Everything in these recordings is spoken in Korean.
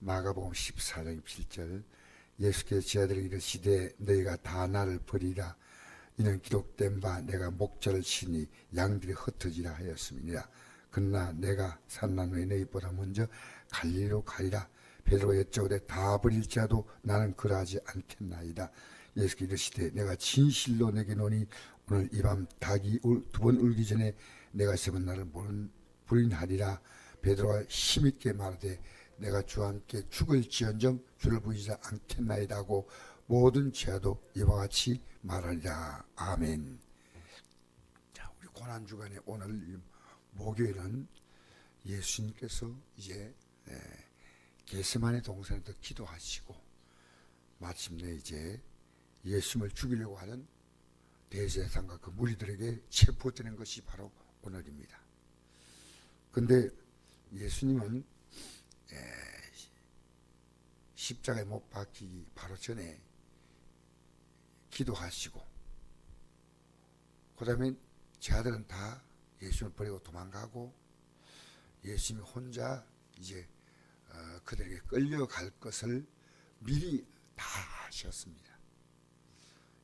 마가복음 14장 7절 예수께서 제자들에게 이르시되 너희가 다 나를 버리라. 이는 기록된 바 내가 목자를 치니 양들이 흩어지라 하였음이니라. 그러나 내가 산난 후에 너희보다 먼저 갈리로 가리라. 베드로가 여쭤오되 다 버릴지라도 나는 그러하지 않겠나이다. 예수께서 이르시되 내가 진실로 내게 노니 오늘 이 밤 닭이 두 번 울기 전에 내가 세번 나를 부인하리라. 베드로가 힘있게 말하되 내가 주와 함께 죽을지언정 주를 보이지 않겠나이다 하고 모든 죄도 이와 같이 말하리라 아멘 자 우리 고난 주간에 오늘 이 목요일은 예수님께서 이제 에, 게세만의 동산에서 기도하시고 마침내 이제 예수님을 죽이려고 하는 대제사장과 그 무리들에게 체포되는 것이 바로 오늘입니다. 근데 예수님은 에, 십자가에 못 박히기 바로 전에 기도하시고 그 다음에 제 아들은 다 예수님을 버리고 도망가고 예수님이 혼자 이제 어, 그들에게 끌려갈 것을 미리 다 하셨습니다.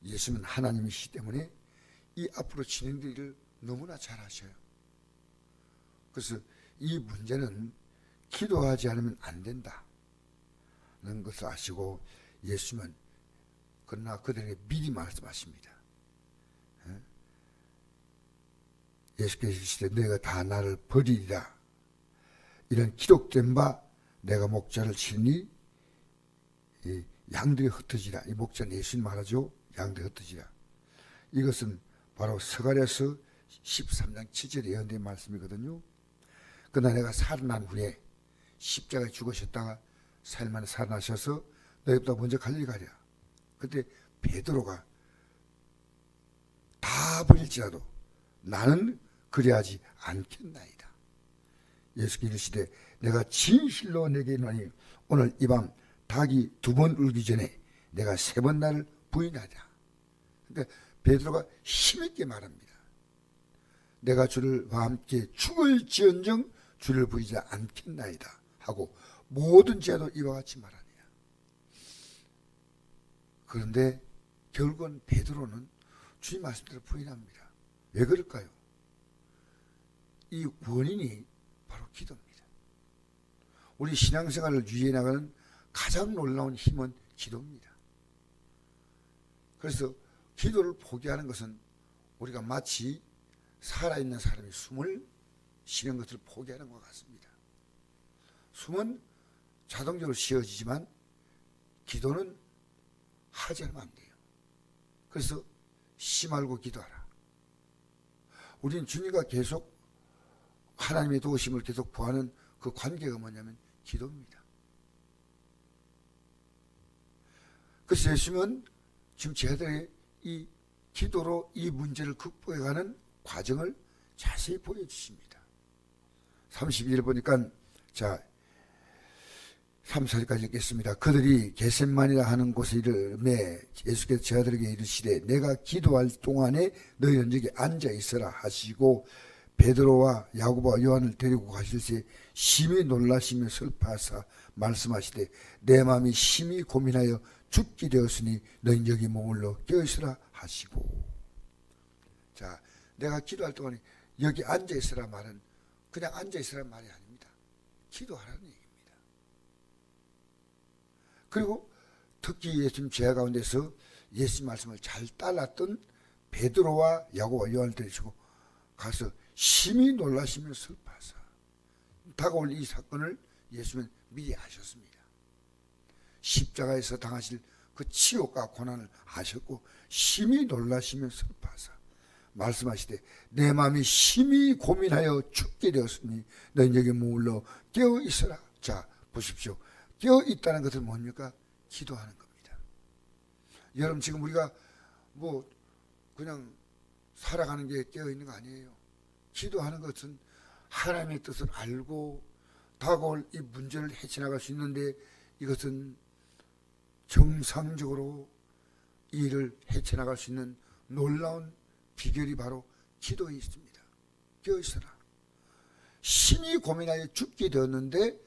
예수님은 하나님이시기 때문에 이 앞으로 진행될 일을 너무나 잘 하셔요. 그래서 이 문제는 기도하지 않으면 안 된다. 는 것을 아시고 예수님은 그러나 그들에게 미리 말씀하십니다. 예? 예수께서 이르시되 너희가 다 나를 버리리라. 이런 기록된 바 내가 목자를 치니 이 양들이 흩어지라. 이 목자는 예수님 말하죠. 양들이 흩어지라. 이것은 바로 서가랴서 13장 7절에 예언된 말씀이거든요. 그러나 내가 살아난 후에 십자가에 죽으셨다가 살만에 살아나셔서 너희보다 먼저 갈릴리 가랴. 그때 베드로가 다 버릴지라도 나는 그리하지 않겠나이다. 예수께서 이르시되 내가 진실로 내게 이노니 오늘 이 밤 닭이 두 번 울기 전에 내가 세 번 나를 부인하자. 그러니까 베드로가 힘있게 말합니다. 내가 주를 와 함께 죽을지언정 주를 부이지 않겠나이다 하고 모든 죄도 이와 같이 말하니라. 그런데 결국은 베드로는 주님 말씀대로 부인합니다. 왜 그럴까요? 이 원인이 바로 기도입니다. 우리 신앙생활을 유지해 나가는 가장 놀라운 힘은 기도입니다. 그래서 기도를 포기하는 것은 우리가 마치 살아있는 사람이 숨을 쉬는 것을 포기하는 것 같습니다. 숨은 자동적으로 쉬어지지만 기도는 하지 않으면 안 돼요. 그래서 쉬 말고 기도하라. 우리는 주님과 계속 하나님의 도우심을 계속 구하는 그 관계가 뭐냐면 기도입니다. 그래서 예수님은 지금 제자들의 이 기도로 이 문제를 극복해가는 과정을 자세히 보여주십니다. 31절 보니까 자 3, 4절까지 읽겠습니다. 그들이 게셈만이라 하는 곳에 이르매 예수께서 제자들에게 이르시되 내가 기도할 동안에 너희는 여기 앉아 있으라 하시고 베드로와 야고보와 요한을 데리고 가실새 심히 놀라시며 슬퍼하사 말씀하시되 내 마음이 심히 고민하여 죽게 되었으니 너희 여기 머물러 깨어있으라 하시고 자 내가 기도할 동안에 여기 앉아 있으라 말은 그냥 앉아 있으라 말이 아닙니다. 기도하라는 얘기입니다. 그리고 특히 예수님 제자 가운데서 예수님 말씀을 잘 따랐던 베드로와 야고보와 요한을 데리시고 가서 심히 놀라시며 슬퍼하사 다가올 이 사건을 예수님은 미리 아셨습니다. 십자가에서 당하실 그 치욕과 고난을 아셨고 심히 놀라시며 슬퍼하사 말씀하시되 내 마음이 심히 고민하여 죽게 되었으니 너희 여기 머물러 깨어 있어라. 자 보십시오. 깨어 있다는 것은 뭡니까? 기도하는 겁니다. 여러분 지금 우리가 뭐 그냥 살아가는 게 깨어 있는 거 아니에요. 기도하는 것은 하나님의 뜻을 알고 다가올 이 문제를 헤쳐나갈 수 있는데 이것은 정상적으로 이 일을 헤쳐나갈 수 있는 놀라운 비결이 바로 기도에 있습니다. 깨어 있어라. 심히 고민하여 죽게 되었는데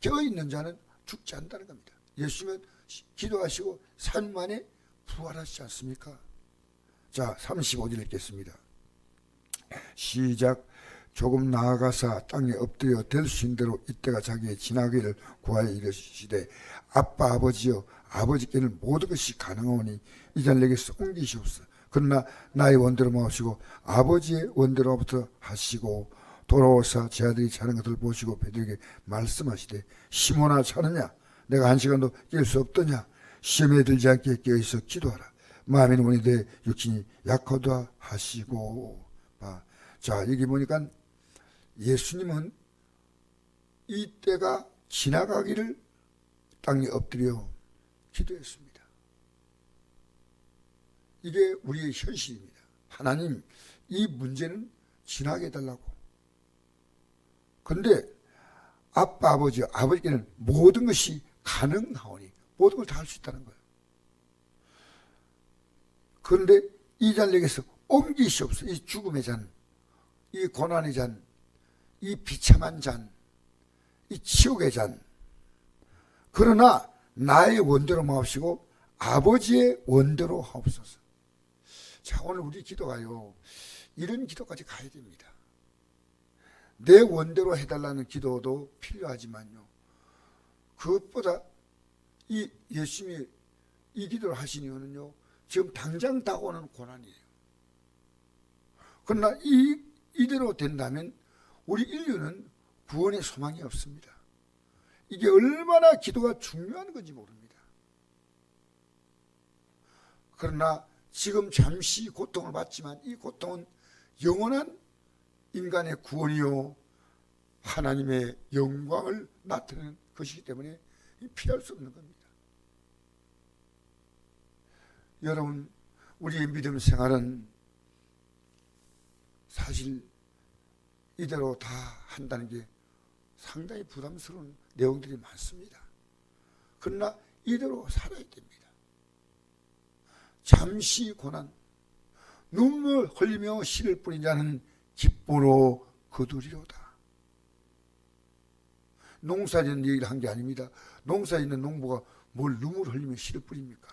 깨어 있는 자는 죽지 않는다는 겁니다. 예수님은 시- 기도하시고 3일 만에 부활하시지 않습니까? 자, 35절 읽겠습니다. 시작. 조금 나아가사 땅에 엎드려 될 수 있는 대로 이때가 자기의 지나기를 구하여 이르시되 아빠 아버지여 아버지께는 모든 것이 가능하오니 이자 내게서 옮기시옵소서. 그러나 나의 원대로 마시고 아버지의 원대로부터 하시고 돌아오사 제 아들이 자는 것을 보시고 베드로에게 말씀하시되 시몬아 자느냐 내가 한 시간도 깰 수 없더냐 시험에 들지 않게 깨어있어 기도하라 마음의 원이 내 육신이 약하다 하시고 봐. 자 여기 보니까 예수님은 이 때가 지나가기를 땅에 엎드려 기도했습니다. 이게 우리의 현실입니다. 하나님, 이 문제는 지나게 해달라고. 근데 아빠, 아버지, 아버지께는 모든 것이 가능하오니 모든 걸 다 할 수 있다는 거예요. 그런데 이 잔에게서 옮기시옵소서. 이 죽음의 잔, 이 고난의 잔, 이 비참한 잔, 이 지옥의 잔. 그러나 나의 원대로 마옵시고 아버지의 원대로 하옵소서. 자, 오늘 우리 기도가요. 이런 기도까지 가야 됩니다. 내 원대로 해달라는 기도도 필요하지만요. 그것보다 이 예수님이 이 기도를 하신 이유는요. 지금 당장 다가오는 고난이에요. 그러나 이, 이대로 된다면 우리 인류는 구원의 소망이 없습니다. 이게 얼마나 기도가 중요한 건지 모릅니다. 그러나 지금 잠시 고통을 받지만 이 고통은 영원한 인간의 구원이요 하나님의 영광을 나타내는 것이기 때문에 피할 수 없는 겁니다. 여러분 우리의 믿음 생활은 사실 이대로 다 한다는 게 상당히 부담스러운 내용들이 많습니다. 그러나 이대로 살아야 됩니다. 잠시 고난, 눈물 흘리며 씨를 뿌린 자는 기쁨으로 거두리로다. 농사 짓는 얘기를 한 게 아닙니다. 농사에 있는 농부가 뭘 눈물 흘리며 씨를 뿌립니까?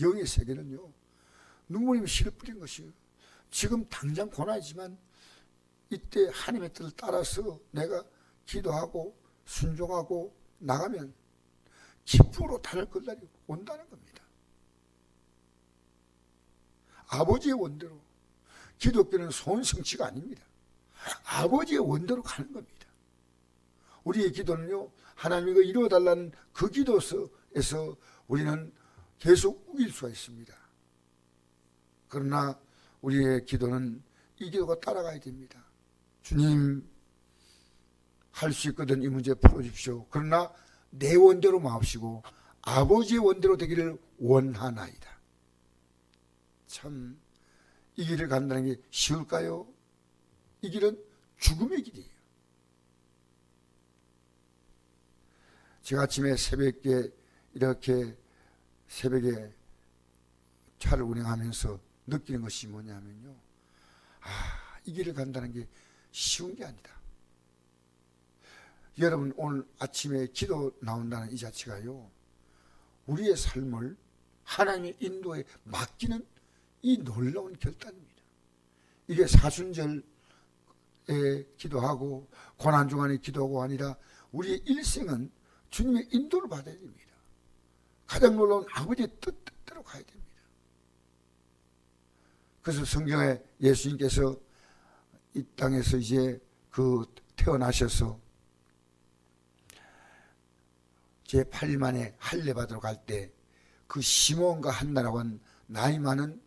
영의 세계는요, 눈물이며 씨를 뿌린 것이에요. 지금 당장 고난이지만 이때 하나님의 뜻을 따라서 내가 기도하고 순종하고 나가면 기쁨으로 달을 걸 날이 온다는 겁니다. 아버지의 원대로 기독교는 손성치가 아닙니다. 아버지의 원대로 가는 겁니다. 우리의 기도는요 하나님이 이거 이루어달라는 그 기도에서 우리는 계속 우길 수가 있습니다. 그러나 우리의 기도는 이 기도가 따라가야 됩니다. 주님 할 수 있거든 이 문제 풀어주십시오. 그러나 내 원대로 마옵시고 아버지의 원대로 되기를 원하나이다. 참 이 길을 간다는 게 쉬울까요? 이 길은 죽음의 길이에요. 제가 아침에 새벽에 이렇게 새벽에 차를 운행하면서 느끼는 것이 뭐냐면요. 아, 이 길을 간다는 게 쉬운 게 아니다. 여러분 오늘 아침에 기도 나온다는 이 자체가요. 우리의 삶을 하나님의 인도에 맡기는 이 놀라운 결단입니다. 이게 사순절에 기도하고 고난 중간에 기도하고 아니라 우리의 일생은 주님의 인도를 받아야 됩니다. 가장 놀라운 아버지의 뜻대로 가야 됩니다. 그래서 성경에 예수님께서 이 땅에서 이제 그 태어나셔서 제 8일 만에 할례 받으러 갈 때 그 시몬과 한나라고 한 나이 많은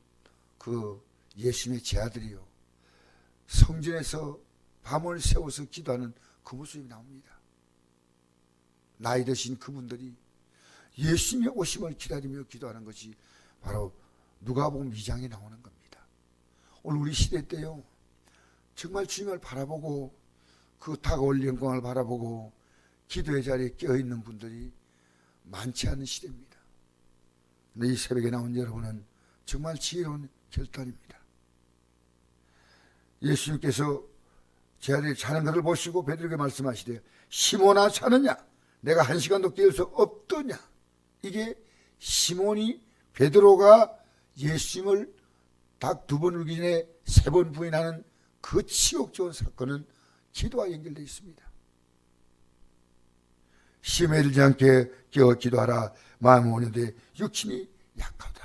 그 예수님의 제 아들이요. 성전에서 밤을 새워서 기도하는 그 모습이 나옵니다. 나이 드신 그분들이 예수님의 오심을 기다리며 기도하는 것이 바로 누가복음 2장에 나오는 겁니다. 오늘 우리 시대 때요. 정말 주님을 바라보고 그 다가올 영광을 바라보고 기도의 자리에 껴있는 분들이 많지 않은 시대입니다. 근데 이 새벽에 나온 여러분은 정말 지혜로운 결단입니다. 예수님께서 제 아들이 자는 것을 보시고 베드로에게 말씀하시되 시몬아 자느냐 내가 한 시간도 깨울 수 없더냐 이게 시몬이 베드로가 예수님을 닭두번 울기 전에 세 번 부인하는 그 치욕 좋은 사건은 기도와 연결되어 있습니다. 심에 들지 않게 깨어 기도하라 마음 오는데 육신이 약하다.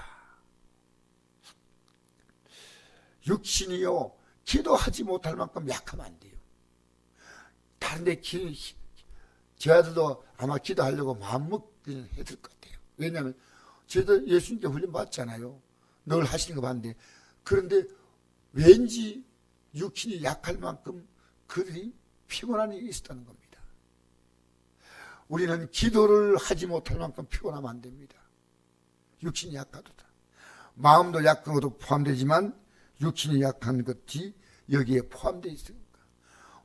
육신이요 기도하지 못할 만큼 약하면 안 돼요. 다른데 기, 제 아들도 아마 기도하려고 마음 먹기는 해야 될것 같아요. 왜냐하면 저도 예수님께 훈련 받잖아요. 늘 하시는 거 봤는데 그런데 왠지 육신이 약할 만큼 그들이 피곤한 일이 있었다는 겁니다. 우리는 기도를 하지 못할 만큼 피곤하면 안 됩니다. 육신이 약하도다. 마음도 약한 것도 포함되지만 육신이 약한 것이 여기에 포함되어 있습니다.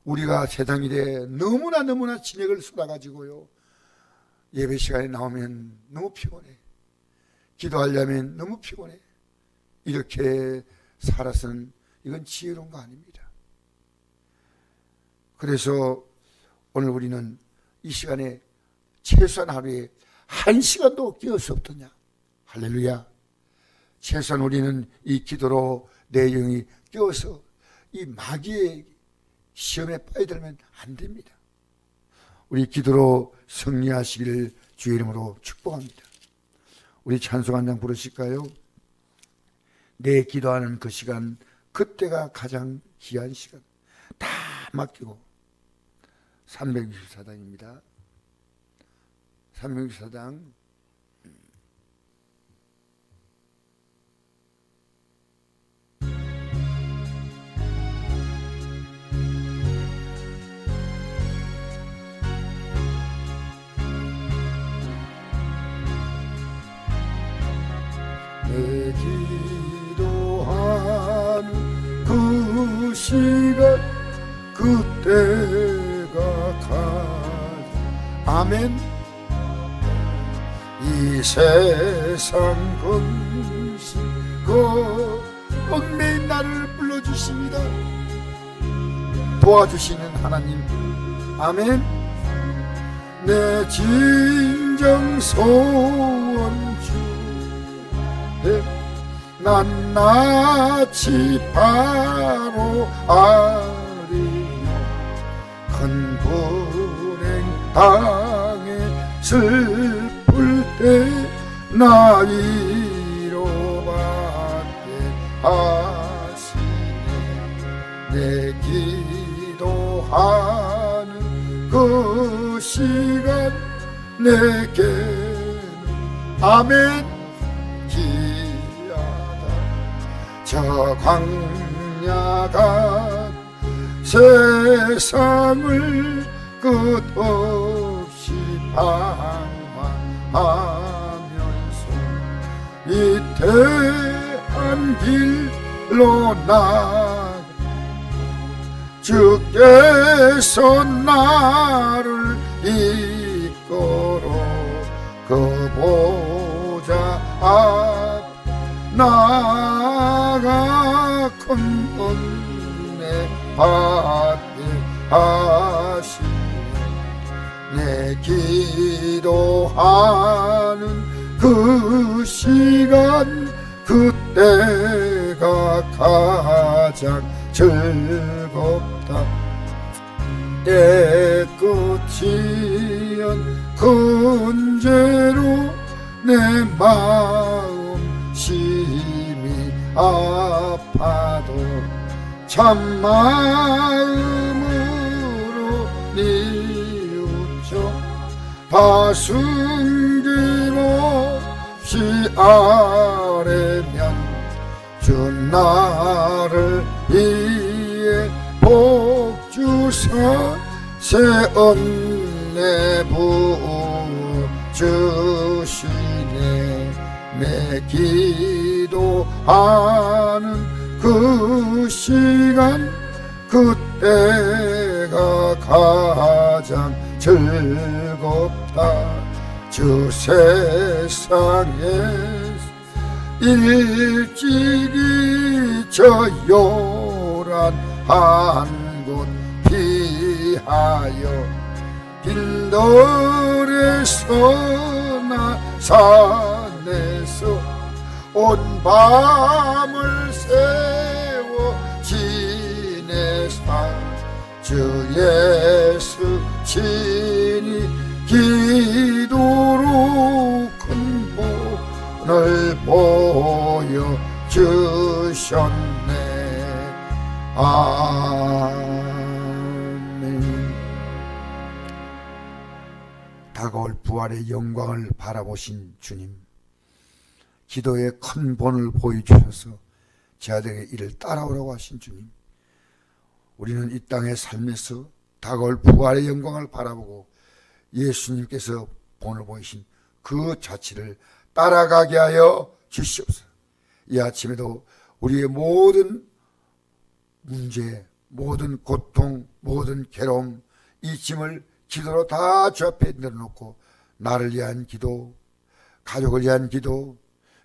우리가 세상 일에 너무나 너무나 진액을 쏟아가지고요. 예배 시간에 나오면 너무 피곤해. 기도하려면 너무 피곤해. 이렇게 살아서는 이건 지혜로운 거 아닙니다. 그래서 오늘 우리는 이 시간에 최소한 하루에 한 시간도 끼울 수 없더냐. 할렐루야. 최소한 우리는 이 기도로 내 영이 끼어서 이 마귀의 시험에 빠져들면 안 됩니다. 우리 기도로 승리하시기를 주의 이름으로 축복합니다. 우리 찬송 한 장 부르실까요? 내 기도하는 그 시간, 그때가 가장 귀한 시간. 다 맡기고 364장입니다. 364장 아멘. 이 세상 그 얽매인 나를 불러주십니다. 도와주시는 하나님 아멘. 내 진정 소원 주에 난 낯이 바로 아 당해 슬플 때나 위로받게 하시네. 내 기도하는 그 시간 내게는 아멘. 기하다. 저 광야가 세상을 끝없이 방황하면서 위태한 길로 나 주께서 나를 이끌어 그 보좌 앞 나가 큰 은혜 받게 내 기도하는 그 시간 그때가 가장 즐겁다. 때 끝이연 근제로 내 마음 심히 아파도 참 마음으로 뉘우쳐 다 숨김없이 아뢰면 주 나를 위해 복주사 새 은혜 부주시네. 내 기도하는 그 시간 그때가 가장 즐겁다 저 세상에 일찍이 저 요란한 곳 피하여 길들에 위에서나 산에서 온 밤을 세워 지내사 주 예수 친히 기도로 큰 본을 보여 주셨네. 아멘. 다가올 부활의 영광을 바라보신 주님 기도의 큰 본을 보여주셔서 제 아들에게 이를 따라오라고 하신 주님 우리는 이 땅의 삶에서 다가올 부활의 영광을 바라보고 예수님께서 본을 보이신 그 자체를 따라가게 하여 주시옵소서. 이 아침에도 우리의 모든 문제, 모든 고통, 모든 괴로움, 이 짐을 기도로 다 주 앞에 내려놓고 나를 위한 기도, 가족을 위한 기도,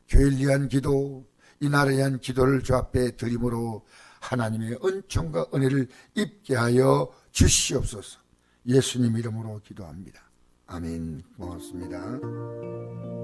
교회를 위한 기도, 이 나라를 위한 기도를 주 앞에 드림으로 하나님의 은총과 은혜를 입게 하여 주시옵소서. 예수님 이름으로 기도합니다. 아멘. 고맙습니다.